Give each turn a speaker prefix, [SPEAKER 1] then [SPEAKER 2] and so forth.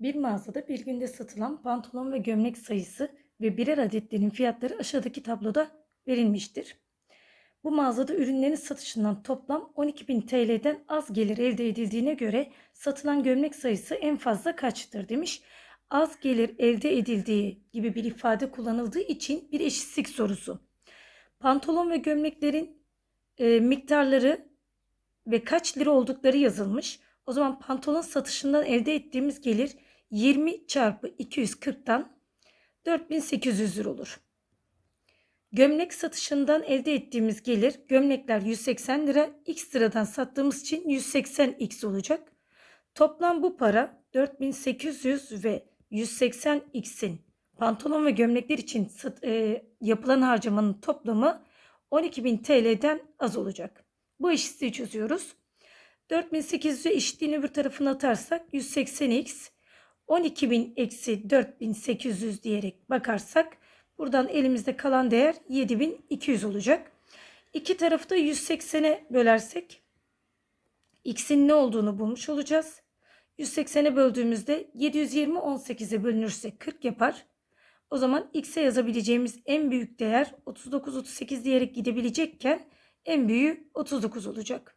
[SPEAKER 1] Bir mağazada bir günde satılan pantolon ve gömlek sayısı ve birer adetlerin fiyatları aşağıdaki tabloda verilmiştir. Bu mağazada ürünlerin satışından toplam 12.000 TL'den az gelir elde edildiğine göre satılan gömlek sayısı en fazla kaçtır demiş. Az gelir elde edildiği gibi bir ifade kullanıldığı için bir eşitlik sorusu. Pantolon ve gömleklerin e, miktarları ve kaç lira oldukları yazılmış. O zaman pantolon satışından elde ettiğimiz gelir 20 çarpı 240'tan 4800 lira olur. Gömlek satışından elde ettiğimiz gelir gömlekler 180 lira x liradan sattığımız için 180x olacak. Toplam bu para 4800 ve 180x'in pantolon ve gömlekler için sat- e, yapılan harcamanın toplamı 12.000 TL'den az olacak. Bu eşitliği çözüyoruz. 4800'ü eşitliğin öbür tarafına atarsak 180x 12.000 eksi 4800 diyerek bakarsak buradan elimizde kalan değer 7200 olacak. İki tarafı da 180'e bölersek x'in ne olduğunu bulmuş olacağız. 180'e böldüğümüzde 720 18'e bölünürse 40 yapar. O zaman x'e yazabileceğimiz en büyük değer 39 38 diyerek gidebilecekken en büyüğü 39 olacak.